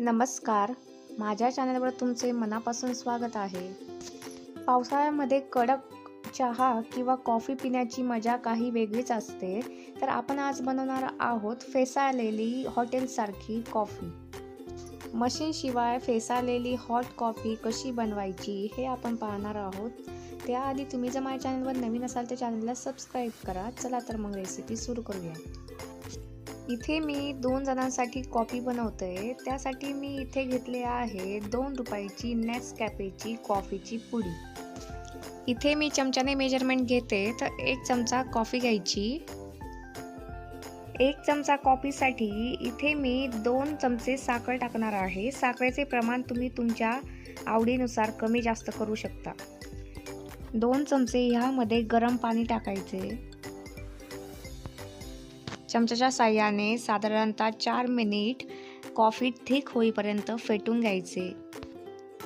नमस्कार. माझ्या चॅनलवर तुमचे मनापासून स्वागत आहे. पावसाळ्यामध्ये कडक चहा किंवा कॉफी पिण्याची मजा काही वेगळीच असते. तर आपण आज बनवणार आहोत फेसाळलेली हॉटेलसारखी कॉफी. मशीनशिवाय फेसाळलेली हॉट कॉफी कशी बनवायची हे आपण पाहणार आहोत. त्याआधी तुम्ही जर माझ्या चॅनलवर नवीन असाल तर चॅनलला सबस्क्राईब करा. चला तर मग रेसिपी सुरू करूया. इथे मी दोन जणांसाठी कॉफी बनवते. त्यासाठी मी इथे घेतले आहे दोन रुपयाची नेसकॅफेची कॉफीची पुडी. इथे मी चमच्याने मेजरमेंट घेते तर एक चमचा कॉफी घ्यायची. एक चमचा कॉफीसाठी इथे मी दोन चमचे साखर टाकणार आहे. साखरेचे प्रमाण तुम्ही तुमच्या आवडीनुसार कमी जास्त करू शकता. दोन चमचे ह्यामध्ये गरम पाणी टाकायचे. चमच्याच्या साह्याने साधारणतः चार मिनिट कॉफी थिक होईपर्यंत फेटून घ्यायचे.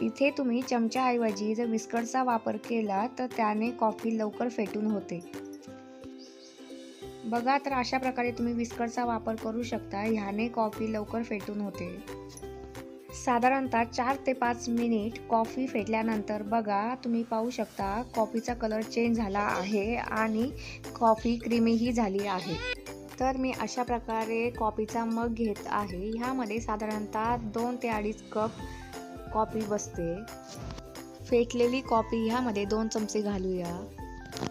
इथे तुम्ही चमच्याऐवजी जर विस्कटचा वापर केला तर त्याने कॉफी लवकर फेटून होते. बघा तर अशा प्रकारे तुम्ही विस्कटचा वापर करू शकता ह्याने कॉफी लवकर फेटून होते. साधारणतः चार ते पाच मिनिट कॉफी फेटल्यानंतर बघा तुम्ही पाहू शकता कॉफीचा कलर चेंज झाला आहे आणि कॉफी क्रीमीही झाली आहे. तर मी अशा प्रकारे कॉफीचा मग घेत आहे. ह्यामध्ये साधारणतः दोन ते अडीच कप कॉफी बसते. फेटलेली कॉफी ह्यामध्ये दोन चमचे घालूया.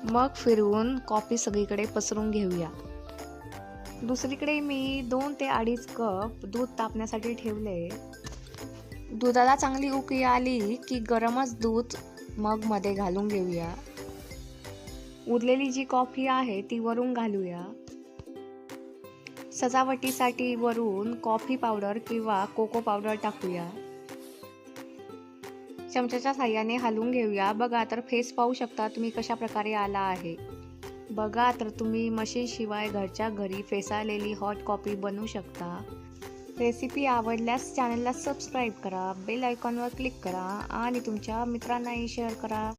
मग फिरवून कॉफी सगळीकडे पसरून घेऊया. दुसरीकडे मी दोन ते अडीच कप दूध तापण्यासाठी ठेवले. दुधाला चांगली उकळी आली की गरमच दूध मगमध्ये घालून घेऊया. उरलेली जी कॉफी आहे ती वरून घालूया. सजावटीसाठी वरून कॉफी पावडर किंवा कोको पावडर टाकूया. चमच्याच्या साह्याने हलवून घेऊया. बघा तर फेस पाहू शकता तुम्ही कशा प्रकारे आला आहे. बघा तर तुम्ही मशीनशिवाय घरच्या घरी फेसाळलेली हॉट कॉफी बनवू शकता. रेसिपी आवडल्यास चॅनलला सबस्क्राईब करा. बेल आयकॉनवर क्लिक करा आणि तुमच्या मित्रांनाही शेअर करा.